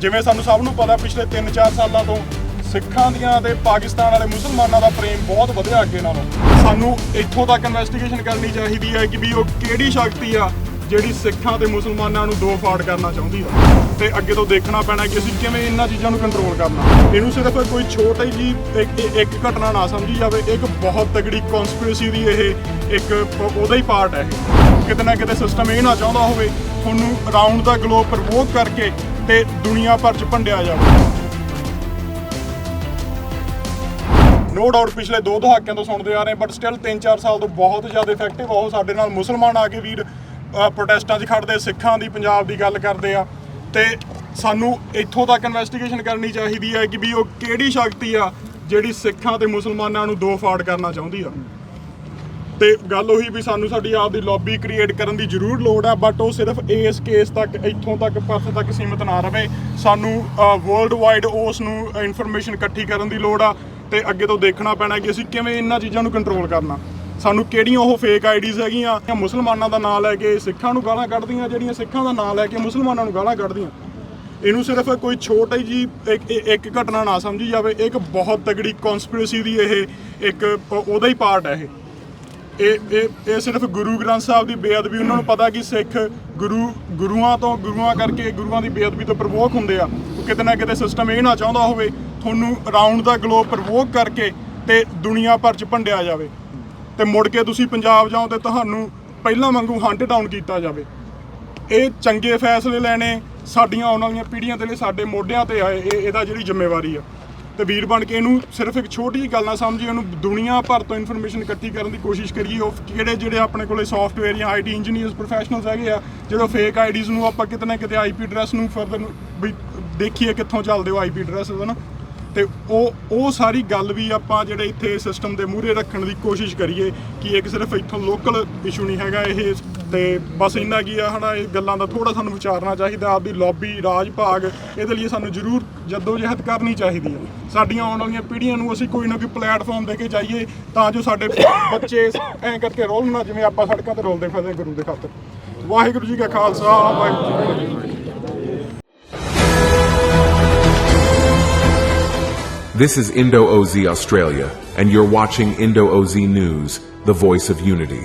ਜਿਵੇਂ ਸਾਨੂੰ ਸਭ ਨੂੰ ਪਤਾ, ਪਿਛਲੇ 3-4 ਸਾਲਾਂ ਤੋਂ ਸਿੱਖਾਂ ਦੀਆਂ ਤੇ ਪਾਕਿਸਤਾਨ ਵਾਲੇ ਮੁਸਲਮਾਨਾਂ ਦਾ ਪ੍ਰੇਮ ਬਹੁਤ ਵਧਿਆ ਅੱਗੇ ਨਾਲੋਂ। ਸਾਨੂੰ ਇੱਥੋਂ ਤੱਕ ਇਨਵੈਸਟੀਗੇਸ਼ਨ ਕਰਨੀ ਚਾਹੀਦੀ ਹੈ ਕਿ ਵੀ ਉਹ ਕਿਹੜੀ ਸ਼ਕਤੀ ਆ ਜਿਹੜੀ ਸਿੱਖਾਂ ਤੇ ਮੁਸਲਮਾਨਾਂ ਨੂੰ ਦੋ ਫਾੜ ਕਰਨਾ ਚਾਹੁੰਦੀ ਆ। ਤੇ ਅੱਗੇ ਤੋਂ ਦੇਖਣਾ ਪੈਣਾ ਕਿ ਅਸੀਂ ਕਿਵੇਂ ਇਹਨਾਂ ਚੀਜ਼ਾਂ ਨੂੰ ਕੰਟਰੋਲ ਕਰਨਾ। ਇਹਨੂੰ ਸਿਰਫ ਕੋਈ ਛੋਟੀ ਜੀ ਇੱਕ ਘਟਨਾ ਨਾ ਸਮਝੀ ਜਾਵੇ, ਇੱਕ ਬਹੁਤ ਤਗੜੀ ਕਨਸਪੀਰੇਸੀ ਦੀ ਇਹ ਇੱਕ ਉਹਦਾ ਹੀ ਪਾਰਟ ਹੈ ਇਹ। ਕਿਤੇ ਨਾ ਕਿਤੇ ਸਿਸਟਮ ਇਹ ਨਾ ਚਾਹੁੰਦਾ ਹੋਵੇ, ਤੁਹਾਨੂੰ ਅਰਾਊਂਡ ਦਾ ਗਲੋਬ ਪ੍ਰਵੋਕ ਕਰਕੇ ਤੇ ਦੁਨੀਆ ਭਰ ਚ ਭੰਡਿਆ ਜਾਵੇ। ਨੋ ਡਾਊਟ ਪਿਛਲੇ ਦੋ ਦਹਾਕਿਆਂ ਤੋਂ ਸੁਣਦੇ ਆ ਰਹੇ ਬਟ ਸਟਿਲ 3-4 ਸਾਲ ਤੋਂ ਬਹੁਤ ਜ਼ਿਆਦਾ ਇਫੈਕਟਿਵ ਆ ਉਹ ਸਾਡੇ ਨਾਲ ਮੁਸਲਮਾਨ ਆ ਕੇ ਵੀਰ ਪ੍ਰੋਟੈਸਟਾਂ 'ਚ ਖੜਦੇ ਸਿੱਖਾਂ ਦੀ, ਪੰਜਾਬ ਦੀ ਗੱਲ ਕਰਦੇ ਆ। ਤੇ ਸਾਨੂੰ ਇੱਥੋਂ ਤੱਕ ਇਨਵੈਸਟੀਗੇਸ਼ਨ ਕਰਨੀ ਚਾਹੀਦੀ ਹੈ ਕਿ ਵੀ ਉਹ ਕਿਹੜੀ ਸ਼ਕਤੀ ਆ ਜਿਹੜੀ ਸਿੱਖਾਂ ਤੇ ਮੁਸਲਮਾਨਾਂ ਨੂੰ ਦੋ ਫਾੜ ਕਰਨਾ ਚਾਹੁੰਦੀ ਆ। ਤੇ ਗੱਲ ਉਹੀ ਵੀ ਸਾਨੂੰ ਸਾਡੀ ਆਪ ਦੀ ਲੌਬੀ ਕ੍ਰੀਏਟ ਕਰਨ ਦੀ ਜ਼ਰੂਰ ਲੋੜ ਹੈ ਬਟ ਉਹ ਸਿਰਫ ਇਸ ਕੇਸ ਤੱਕ, ਇੱਥੋਂ ਤੱਕ ਪਾਸੇ ਤੱਕ ਸੀਮਿਤ ਨਾ ਰਵੇ। ਸਾਨੂੰ ਵਰਲਡ ਵਾਈਡ ਉਸ ਨੂੰ ਇਨਫੋਰਮੇਸ਼ਨ ਇਕੱਠੀ ਕਰਨ ਦੀ ਲੋੜ ਆ ਤੇ ਅੱਗੇ ਤੋਂ ਦੇਖਣਾ ਪੈਣਾ ਕਿ ਅਸੀਂ ਕਿਵੇਂ ਇਹਨਾਂ ਚੀਜ਼ਾਂ ਨੂੰ ਕੰਟਰੋਲ ਕਰਨਾ। ਸਾਨੂੰ ਕਿਹੜੀਆਂ ਉਹ ਫੇਕ ਆਈਡੀਜ਼ ਹੈਗੀਆਂ ਮੁਸਲਮਾਨਾਂ ਦਾ ਨਾਂ ਲੈ ਕੇ ਸਿੱਖਾਂ ਨੂੰ ਗਾਲਾਂ ਕੱਢਦੀਆਂ, ਜਿਹੜੀਆਂ ਸਿੱਖਾਂ ਦਾ ਨਾਂ ਲੈ ਕੇ ਮੁਸਲਮਾਨਾਂ ਨੂੰ ਗਾਲਾਂ ਕੱਢਦੀਆਂ। ਇਹਨੂੰ ਸਿਰਫ ਕੋਈ ਛੋਟੀ ਜੀ ਇੱਕ ਇੱਕ ਘਟਨਾ ਨਾ ਸਮਝੀ ਜਾਵੇ, ਇੱਕ ਬਹੁਤ ਤਗੜੀ ਕਨਸਪੀਰੇਸੀ ਦੀ ਇਹ ਇੱਕ, ਉਹਦਾ ਹੀ ਪਾਰਟ ਹੈ ਇਹ। ਇਹ ਇਹ ਇਹ ਸਿਰਫ ਗੁਰੂ ਗ੍ਰੰਥ ਸਾਹਿਬ ਦੀ ਬੇਅਦਬੀ, ਉਹਨਾਂ ਨੂੰ ਪਤਾ ਕਿ ਸਿੱਖ ਗੁਰੂ ਗੁਰੂਆਂ ਤੋਂ ਗੁਰੂਆਂ ਕਰਕੇ ਗੁਰੂਆਂ ਦੀ ਬੇਅਦਬੀ ਤੋਂ ਪ੍ਰਵੋਕ ਹੁੰਦੇ ਆ। ਉਹ ਕਿਤੇ ਨਾ ਕਿਤੇ ਸਿਸਟਮ ਇਹ ਨਾ ਚਾਹੁੰਦਾ ਹੋਵੇ, ਤੁਹਾਨੂੰ ਅਰਾਊਂਡ ਦਾ ਗਲੋਬ ਪ੍ਰਵੋਕ ਕਰਕੇ ਤੇ ਦੁਨੀਆ ਭਰ ਚ ਭੰਡਿਆ ਜਾਵੇ। ਤੇ ਮੁੜ ਕੇ ਤੁਸੀਂ ਪੰਜਾਬ ਜਾਓ ਤੇ ਤੁਹਾਨੂੰ ਪਹਿਲਾਂ ਵਾਂਗੂ ਹੰਟ ਡਾਊਨ ਕੀਤਾ ਜਾਵੇ। ਇਹ ਚੰਗੇ ਫੈਸਲੇ ਲੈਣੇ, ਸਾਡੀਆਂ ਆਉਣ ਵਾਲੀਆਂ ਪੀੜ੍ਹੀਆਂ ਦੇ ਲਈ ਸਾਡੇ ਮੋਢਿਆਂ ਤੇ ਆਏ, ਇਹ ਇਹਦਾ ਜਿਹੜੀ ਜ਼ਿੰਮੇਵਾਰੀ ਆ। ਤੇ ਵੀਰ ਬਣ ਕੇ ਇਹਨੂੰ ਸਿਰਫ ਇੱਕ ਛੋਟੀ ਜਿਹੀ ਗੱਲ ਨਾ ਸਮਝੀਏ ਇਹਨੂੰ ਦੁਨੀਆ ਭਰ ਤੋਂ ਇਨਫੋਰਮੇਸ਼ਨ ਇਕੱਠੀ ਕਰਨ ਦੀ ਕੋਸ਼ਿਸ਼ ਕਰੀਏ ਉਹ ਕਿਹੜੇ ਜਿਹੜੇ ਆਪਣੇ ਕੋਲੇ ਸੌਫਟਵੇਅਰ ਜਾਂ ਆਈਟੀ ਇੰਜੀਨੀਅਰਸ ਪ੍ਰੋਫੈਸ਼ਨਲਸ ਹੈਗੇ ਆ, ਜਿਹੜੇ ਫੇਕ ਆਈਡੀਜ਼ ਨੂੰ ਆਪਾਂ ਕਿਤੇ ਨਾ ਕਿਤੇ ਆਈਪੀ ਐਡਰੈਸ ਨੂੰ ਫਰਦਰ ਵੀ ਦੇਖੀਏ ਕਿੱਥੋਂ ਚੱਲਦੇ ਹੋ ਆਈਪੀ ਐਡਰੈਸ ਹਨਾ? ਤੇ ਉਹ ਉਹ ਸਾਰੀ ਗੱਲ ਵੀ ਆਪਾਂ ਜਿਹੜੇ ਇੱਥੇ ਸਿਸਟਮ ਦੇ ਮੂਹਰੇ ਰੱਖਣ ਦੀ ਕੋਸ਼ਿਸ਼ ਕਰੀਏ ਕਿ ਇੱਕ ਸਿਰਫ ਇੱਥੋਂ ਲੋਕਲ ਇਸ਼ੂ ਨਹੀਂ ਹੈਗਾ, ਇਹ ਤੇ ਬਸ ਇੰਨਾ ਕੀ ਆ ਹਨਾ ਇਹ ਗੱਲਾਂ ਦਾ ਥੋੜਾ ਸਾਨੂੰ ਵਿਚਾਰਨਾ ਚਾਹੀਦਾ ਆਪਦੀ ਲੌਬੀ ਰਾਜ ਭਾਗ ਇਹਦੇ ਲਈ ਸਾਨੂੰ ਜ਼ਰੂਰ ਜਦੋਜਹਿਦ ਕਰਨੀ ਚਾਹੀਦੀ ਹੈ ਸਾਡੀਆਂ ਆਉਣ ਵਾਲੀਆਂ ਪੀੜ੍ਹੀਆਂ ਨੂੰ ਅਸੀਂ ਕੋਈ ਨਾ ਕੋਈ ਪਲੇਟਫਾਰਮ ਦੇ ਕੇ ਜਾਈਏ ਤਾਂ ਜੋ ਸਾਡੇ ਬੱਚੇ ਐਂ ਕਰਕੇ ਰੋਲ ਨਾ ਜਿਵੇਂ ਆਪਾਂ ਸੜਕਾਂ ਤੇ ਰੋਲਦੇ ਫਿਰਦੇ ਗੁਰੂ ਦੇ ਖਾਤਰ। ਵਾਹਿਗੁਰੂ ਜੀ ਕਾ ਖਾਲਸਾ ਵਾਹਿਗੁਰੂ ਜੀ ਕੀ ਫਤਿਹ। This is Indo OZ Australia, and you're watching Indo OZ News, the voice of unity.